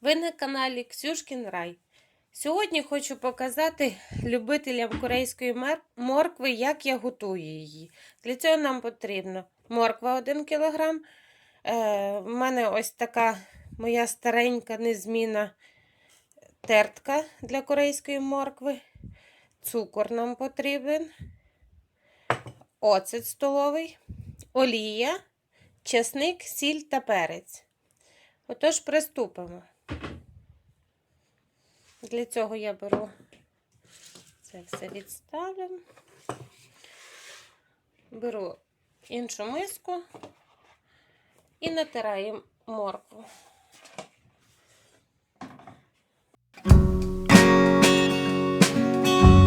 Ви на каналі Ксюшкін Рай. Сьогодні хочу показати любителям корейської моркви, як я готую її. Для цього нам потрібно морква 1 кг. В мене ось така моя старенька незмінна тертка для корейської моркви. Цукор нам потрібен, оцет столовий, олія, чесник, сіль та перець. Отож, приступимо. Для цього я беру це все відставлю. Беру іншу миску і натираю моркву. Бо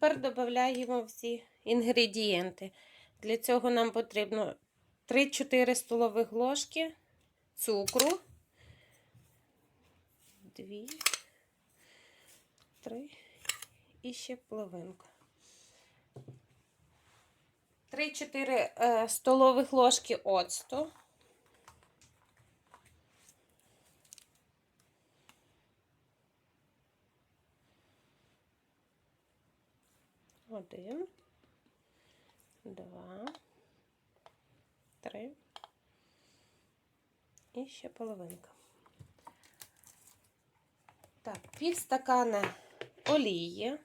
Тепер додаємо всі інгредієнти. Для цього нам потрібно 3-4 столових ложки цукру. 2, 3 і ще половинку. 3-4 е, столових ложки оцту. Один, два, три. І ще половинка. Так, пів стакана олії.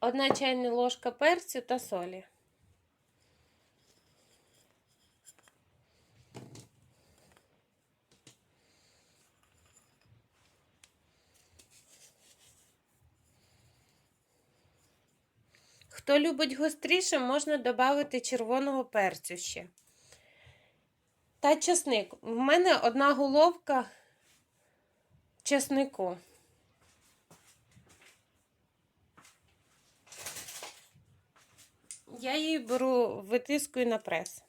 Одна чайна ложка перцю та солі. Хто любить гостріше, можна додати червоного перцю ще. Та чесник. В мене одна головка чеснику. Я її беру, витискую на прес.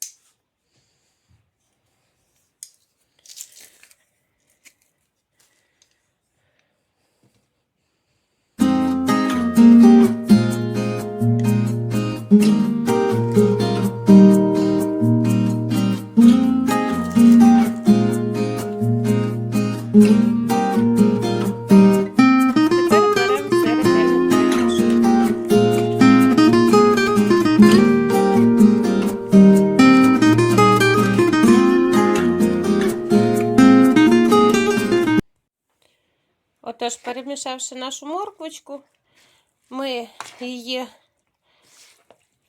Отож, перемішавши нашу морквочку, ми її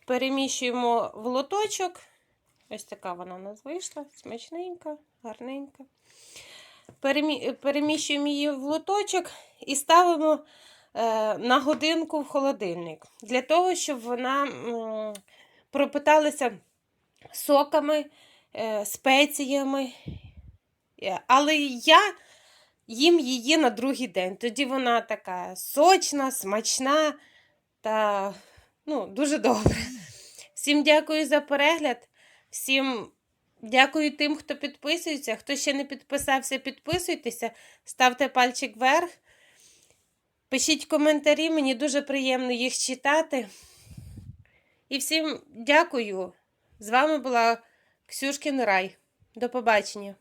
переміщуємо в лоточок. Ось така вона у нас вийшла, смачненька, гарненька. Перемі... Переміщуємо її в лоточок і ставимо е, на годинку в холодильник. Для того, щоб вона м, пропиталася соками, е, спеціями. Е, Але я їм її на другий день. Тоді вона така сочна, смачна та ну, дуже добре. Всім дякую за перегляд. Всім дякую тим, хто підписується. Хто ще не підписався, підписуйтеся, ставте пальчик вверх. Пишіть коментарі, мені дуже приємно їх читати. І всім дякую. З вами була Ксюшкін Рай. До побачення.